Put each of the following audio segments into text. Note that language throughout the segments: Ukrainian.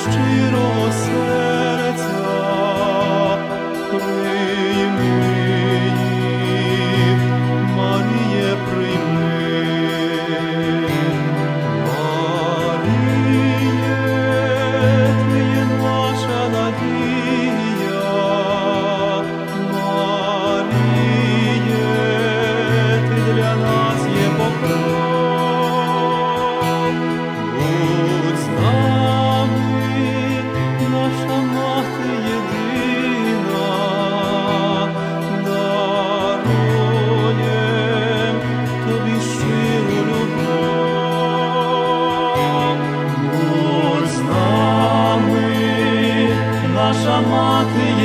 street.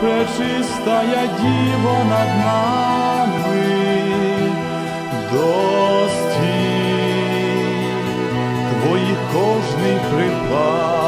пречистая діво над нами дості твоїх кожний припав.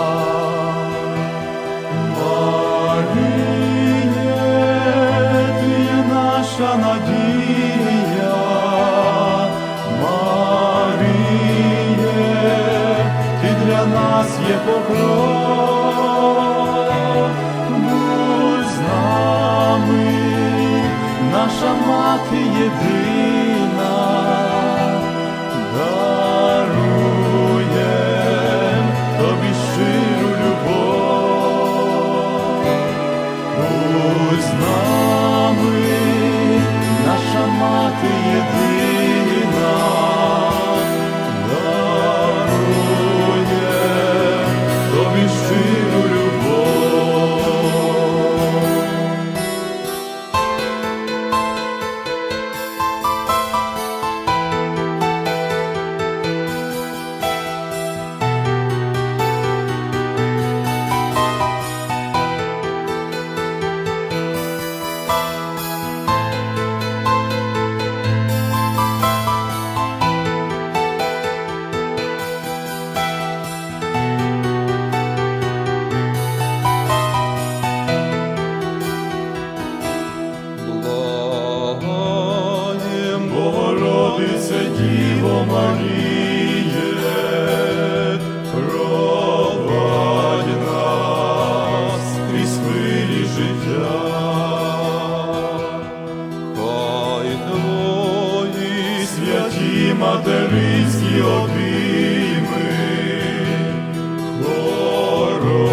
was not. материнські обійми боронять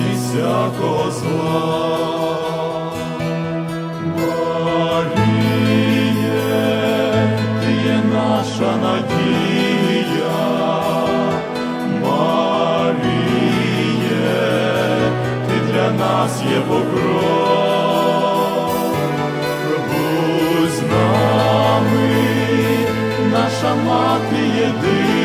і всякого зла. Маріє, ти є наша надія, Маріє, ти для нас є покров. мати єдина.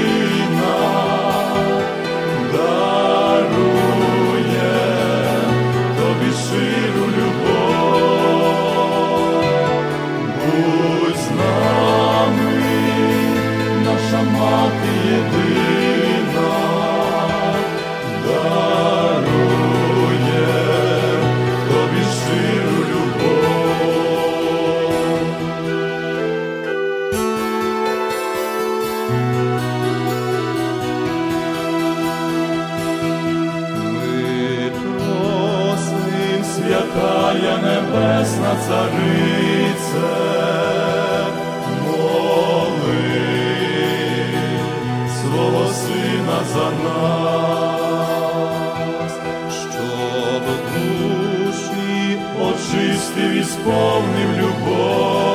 царице, моли свого сина за нас, щоб душі очистив і сповнив любов.